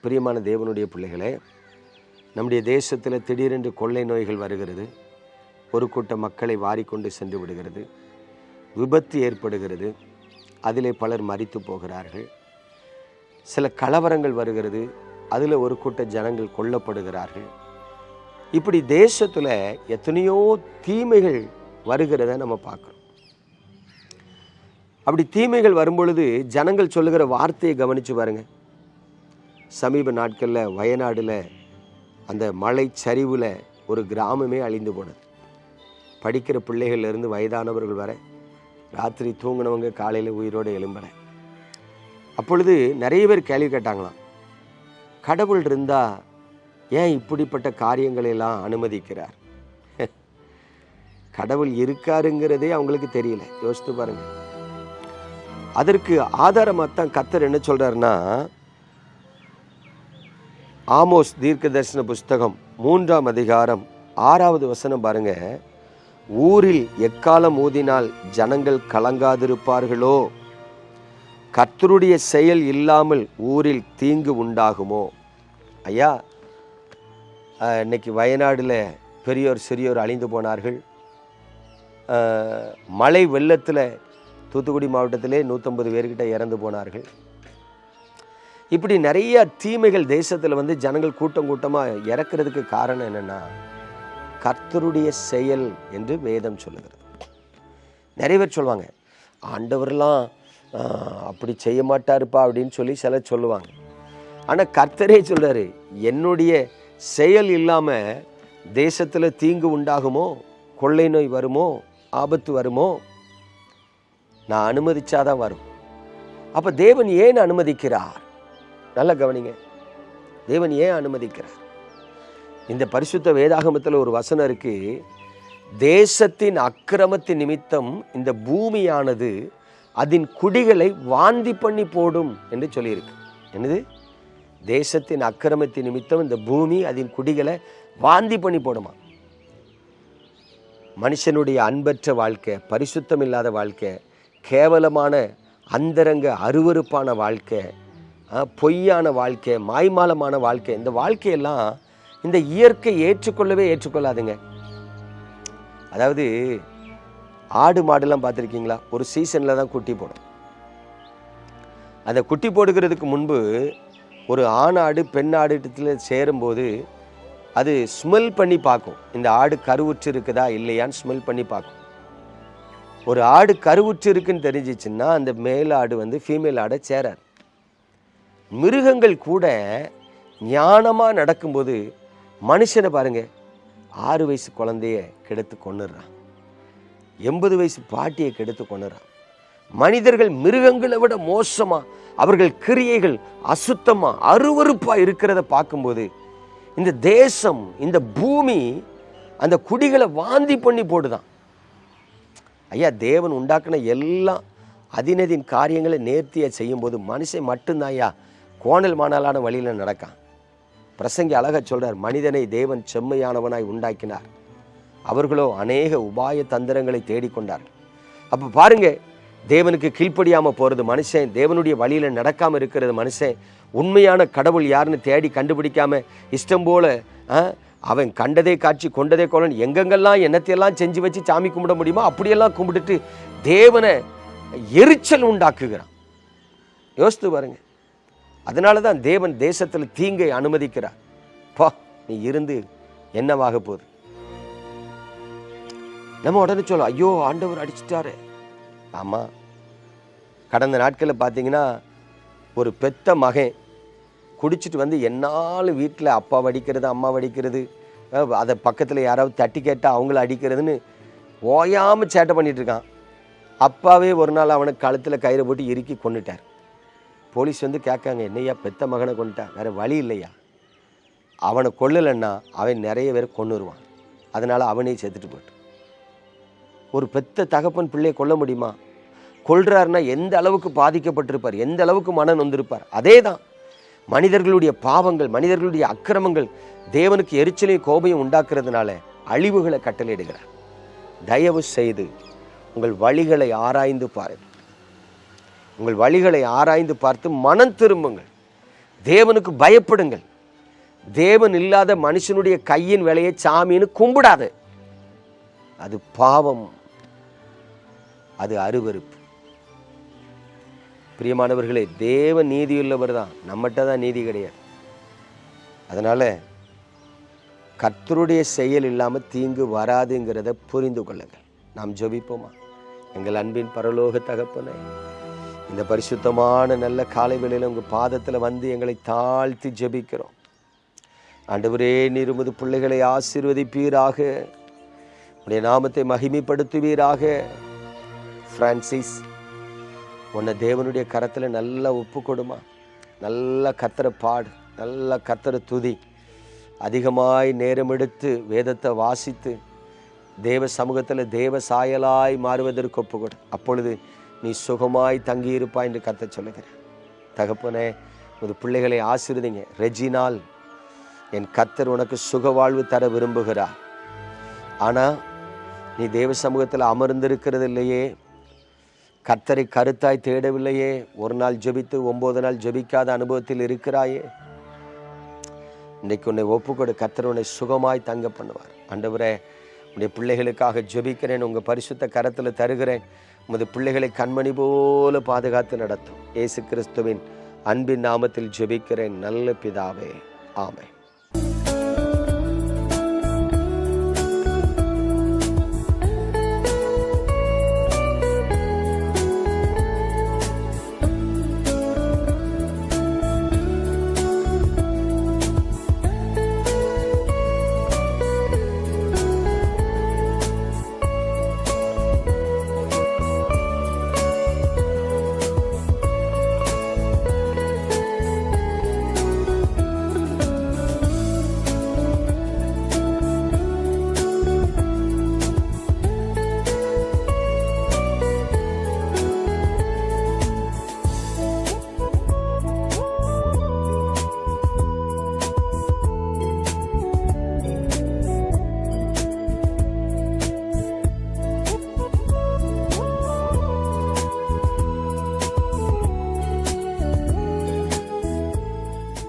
பிரியமான தேவனுடைய பிள்ளைகளே நம்முடைய தேசத்தில் திடீரென்று கொள்ளை நோய்கள் வருகிறது. ஒரு கூட்ட மக்களை வாரிக்கொண்டு சென்று விடுகிறது. விபத்து ஏற்படுகிறது. அதிலே பலர் மறித்து போகிறார்கள். சில கலவரங்கள் வருகிறது. அதில் ஒரு கூட்ட ஜனங்கள் கொல்லப்படுகிறார்கள். இப்படி தேசத்தில் எத்தனையோ தீமைகள் வருகிறத நம்ம பார்க்குறோம். அப்படி தீமைகள் வரும்பொழுது ஜனங்கள் சொல்லுகிற வார்த்தையை கவனித்து பாருங்கள் சமீப நாட்களில் வயநாடில் அந்த மலை சரிவில் ஒரு கிராமமே அழிந்து போனது. படிக்கிற பிள்ளைகள்லேருந்து வயதானவர்கள் வர ராத்திரி தூங்கினவங்க காலையில் உயிரோடு எழும்பின அப்பொழுது நிறைய பேர் கேள்வி கேட்டாங்களாம். கடவுள் இருந்தால் ஏன் இப்படிப்பட்ட காரியங்களையெல்லாம் அனுமதிக்கிறார்? கடவுள் இருக்காருங்கிறதே அவங்களுக்கு தெரியல. யோசித்து பாருங்கள் அதற்கு ஆதாரமாக தான் கத்தர் என்ன சொல்கிறாருன்னா ஆமோஸ் தீர்க்க தரிசன புஸ்தகம் மூன்றாம் அதிகாரம் ஆறாவது வசனம் பாருங்க. ஊரில் எக்காலம் ஊதினால் ஜனங்கள் கலங்காதிருப்பார்களோ? கர்த்தருடைய செயல் இல்லாமல் ஊரில் தீங்கு உண்டாகுமோ? ஐயா இன்னைக்கு வயநாடில் பெரியோர் சிறியோர் அழிந்து போனார்கள். மழை வெள்ளத்தில் தூத்துக்குடி மாவட்டத்திலே நூற்றம்பது பேர்கிட்ட இறந்து போனார்கள். இப்படி நிறைய தீமைகள் தேசத்தில் வந்து ஜனங்கள் கூட்டம் கூட்டமாக இறக்கிறதுக்கு காரணம் என்னென்னா கர்த்தருடைய செயல் என்று வேதம் சொல்லுகிறது. நிறைய பேர் சொல்லுவாங்க ஆண்டவர்லாம் அப்படி செய்ய மாட்டாருப்பா அப்படின்னு சொல்லி சிலர் சொல்லுவாங்க. ஆனால் கர்த்தரே சொல்கிறாரு என்னுடைய செயல் இல்லாமல் தேசத்தில் தீங்கு உண்டாகுமோ கொள்ளை நோய் வருமோ ஆபத்து வருமோ நான் அனுமதிச்சாதான் வரும். அப்போ தேவன் ஏன் அனுமதிக்கிறார்? நல்லா கவனிங்க. தேவன் ஏன் அனுமதிக்கிறார்? இந்த பரிசுத்த வேதாகமத்தில் ஒரு வசனம் இருக்குது தேசத்தின் அக்கிரமத்தின் நிமித்தம் இந்த பூமியானது அதன் குடிகளை வாந்தி பண்ணி போடும் என்று சொல்லியிருக்கு. என்னது? தேசத்தின் அக்கிரமத்தின் நிமித்தம் இந்த பூமி அதன் குடிகளை வாந்தி பண்ணி போடுமா? மனுஷனுடைய அன்பற்ற வாழ்க்கை பரிசுத்தம் இல்லாத வாழ்க்கை கேவலமான அந்தரங்க அருவருப்பான வாழ்க்கை பொய்யான வாழ்க்கை மாய்மாலமான வாழ்க்கை. இந்த வாழ்க்கையெல்லாம் இந்த இயற்கை ஏற்றுக்கொள்ளவே ஏற்றுக்கொள்ளாதுங்க. அதாவது ஆடு மாடுலாம் பார்த்துருக்கீங்களா? ஒரு சீசனில் தான் குட்டி போடும். அந்த குட்டி போடுகிறதுக்கு முன்பு ஒரு ஆண் ஆடு பெண் ஆடுத்தில் சேரும்போது அது ஸ்மெல் பண்ணி பார்க்கும். இந்த ஆடு கருவுற்று இருக்குதா இல்லையான்னு ஸ்மெல் பண்ணி பார்க்கும். ஒரு ஆடு கருவுற்று இருக்குன்னு தெரிஞ்சிச்சுன்னா அந்த மேல் ஆடு வந்து ஃபீமேல் ஆடை சேராது. மிருகங்கள் கூட ஞானமாக நடக்கும்போது மனுஷனை பாருங்க ஆறு வயசு குழந்தைய கெடுத்து கொண்டுடுறான் எண்பது வயசு பாட்டியை கெடுத்து கொண்டுறான் மனிதர்கள் மிருகங்களை விட மோசமா அவர்கள் கிரியைகள் அசுத்தமா அருவருப்பா இருக்கிறத பார்க்கும்போது இந்த தேசம் இந்த பூமி அந்த குடிகளை வாந்தி பண்ணி போடுதான். ஐயா தேவன் உண்டாக்குன எல்லாம் அதினதின் காரியங்களை நேர்த்தியாக செய்யும்போது மனுஷன் மட்டும்தான் ஐயா கோணல் மாணலான வழியில் நடக்கான். பிரசங்கி அழகாக சொல்கிறார் மனிதனை தேவன் செம்மையானவனாய் உண்டாக்கினார். அவர்களோ அநேக உபாய தந்திரங்களை தேடிக்கொண்டார்கள் அப்போ பாருங்கள் தேவனுக்கு கீழ்ப்படியாமல் போகிறது மனுஷன் தேவனுடைய வழியில் நடக்காமல் இருக்கிறது மனுஷன் உண்மையான கடவுள் யாருன்னு தேடி கண்டுபிடிக்காம இஷ்டம் போல் ஆ, அவன் கண்டதே காட்சி கொண்டதே கோலன் எங்கெங்கெல்லாம் என்னத்தையெல்லாம் செஞ்சு வச்சு சாமி கும்பிட முடியுமோ அப்படியெல்லாம் கும்பிட்டுட்டு தேவனை எரிச்சல் உண்டாக்குகிறான். யோசித்து பாருங்கள் அதனால தான் தேவன் தேசத்தில் தீங்கை அனுமதிக்கிறார். பா நீ இருந்து என்னவாக போகுது? நம்ம உடனே சொல்லலாம் ஐயோ ஆண்டவர் அடிச்சிட்டாரு. ஆமாம் கடந்த நாட்களில் பார்த்தீங்கன்னா ஒரு பெத்த மகன் குடிச்சிட்டு வந்து என்னாலும் வீட்டில் அப்பா வடிக்கிறது அம்மா வடிக்கிறது அதை பக்கத்தில் யாராவது தட்டி கேட்டால் அவங்கள அடிக்கிறதுன்னு ஓயாமல் சேட்டை பண்ணிகிட்ருக்கான் இருக்கான். அப்பாவே ஒரு நாள் அவனுக்கு கழுத்தில் கயிறை போட்டு இறுக்கி கொண்டுட்டார் போலீஸ் வந்து கேட்காங்க என்னையா பெத்த மகனை கொண்டுட்டான் வேற வழி இல்லையா? அவனை கொல்லலைன்னா அவன் நிறைய பேர் கொண்டுருவான் அதனால அவனே செத்துட்டு போட்டு ஒரு பெத்த தகப்பன் பிள்ளையை கொல்ல முடியுமா? கொல்றாருன்னா எந்த அளவுக்கு பாதிக்கப்பட்டிருப்பார்? எந்த அளவுக்கு மனம் வந்திருப்பார் அதே தான் மனிதர்களுடைய பாவங்கள் மனிதர்களுடைய அக்கிரமங்கள் தேவனுக்கு எரிச்சலையும் கோபையும் உண்டாக்குறதுனால அழிவுகளை கட்டளையிடுகிறார். தயவு செய்து உங்கள் வழிகளை ஆராய்ந்து பாருங்கள். உங்கள் வழிகளை ஆராய்ந்து பார்த்து மனம் திரும்புங்கள். தேவனுக்கு பயப்படுங்கள். தேவன் இல்லாத மனுஷனுடைய கையின் வேலையை சாமின்னு கும்பிடாது. அது பாவம். அது அருவருப்பு. பிரியமானவர்களே தேவ நீதியுள்ளவர் தான். நம்மகிட்ட தான் நீதி கிடையாது. அதனால் கர்த்தருடைய செயல் இல்லாமல் தீங்கு வராதுங்கிறத புரிந்து கொள்ளுங்கள். நாம் ஜெபிப்போமா? எங்கள் அன்பின் பரலோக தகப்பனை இந்த பரிசுத்தமான நல்ல காலை வேளையில் உங்கள் பாதத்தில் வந்து எங்களை தாழ்த்தி ஜெபிக்கிறோம். ஆண்டவரே நீர் உமது பிள்ளைகளை ஆசீர்வதிப்பீராக. உடைய நாமத்தை மகிமைப்படுத்துவீராக. பிரான்சிஸ் உன்னை தேவனுடைய கரத்தில் நல்லா ஒப்பு கொடுமா. நல்லா கத்தரை பாடு நல்லா கத்தரை துதி. அதிகமாய் நேரம் எடுத்து வேதத்தை வாசித்து தேவ சமூகத்தில் தேவ சாயலாய் மாறுவதற்கு ஒப்புக்கொடு அப்பொழுது நீ சுகமாய் தங்கியிருப்பாய் என்று கத்த சொல்லுகிறேன் தகப்பனே ஒரு பிள்ளைகளை ஆசீர்வதிங்க. ரெஜினால் என் கத்தர் உனக்கு சுக வாழ்வு தர விரும்புகிறார். ஆனால் நீ தேவ சமூகத்தில் அமர்ந்திருக்கிறது இல்லையே. கத்தரை கருத்தாய் தேடவில்லையே. ஒரு நாள் ஜெபித்து ஒம்பது நாள் ஜெபிக்காத அனுபவத்தில் இருக்கிறாயே. இன்றைக்கு உன்னை ஒப்புக்கொடு. கத்தர் உன்னை சுகமாய் தங்க பண்ணுவார். அண்டவரே உடைய பிள்ளைகளுக்காக ஜெபிக்கிறேன். உங்கள் பரிசுத்த கரத்தில் தருகிறேன். உமது பிள்ளைகளை கண்மணி போல பாதுகாத்து நடத்தும். இயேசு கிறிஸ்துவின் அன்பின் நாமத்தில் ஜெபிக்கிறேன். நல்ல பிதாவே. ஆமை